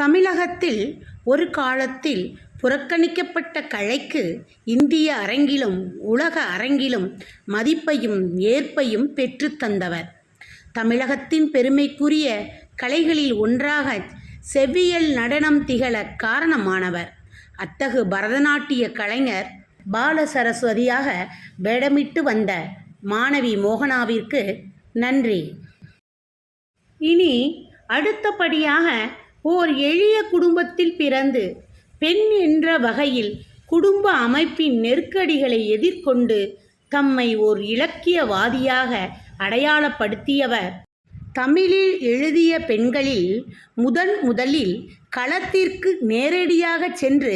தமிழகத்தில் ஒரு காலத்தில் புறக்கணிக்கப்பட்ட கலைக்கு இந்திய அரங்கிலும் உலக அரங்கிலும் மதிப்பையும் ஏற்பையும் பெற்று தந்தவர். தமிழகத்தின் பெருமைக்குரிய கலைகளில் ஒன்றாக செவ்வியல் நடனம் திகழ காரணமானவர். அத்தகு பரதநாட்டிய கலைஞர் பால சரஸ்வதியாக வேடமிட்டு வந்த மாணவி மோகனாவிற்கு நன்றி. இனி அடுத்தபடியாக ஓர் எளிய குடும்பத்தில் பிறந்து பெண் என்ற வகையில் குடும்ப அமைப்பின் நெருக்கடிகளை எதிர்கொண்டு தம்மை ஓர் இலக்கியவாதியாக அடையாளப்படுத்தியவர். தமிழில் எழுதிய பெண்களில் முதன் முதலில் களத்திற்கு நேரடியாக சென்று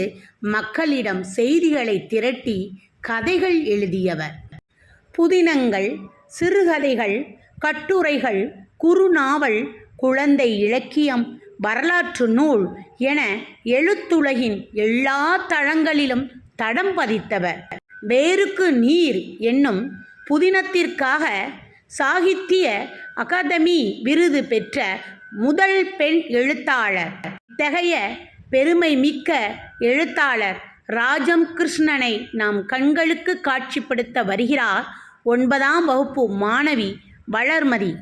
மக்களிடம் செய்திகளை திரட்டி கதைகள் எழுதியவர். புதினங்கள் சிறுகதைகள் கட்டுரைகள் குறுநாவல் குழந்தை இலக்கியம் வரலாற்று நூல் என எழுத்துலகின் எல்லா தளங்களிலும் தடம் பதித்தவர். வேருக்கு நீர் என்னும் புதினத்திற்காக சாகித்திய அகாதமி விருது பெற்ற முதல் பெண் எழுத்தாளர். இத்தகைய பெருமை மிக்க எழுத்தாளர் ராஜம் கிருஷ்ணனை நாம் கண்களுக்கு காட்சிப்படுத்த வருகிறார். ஒன்பதாம் வகுப்பு மாணவி வளர்மதி.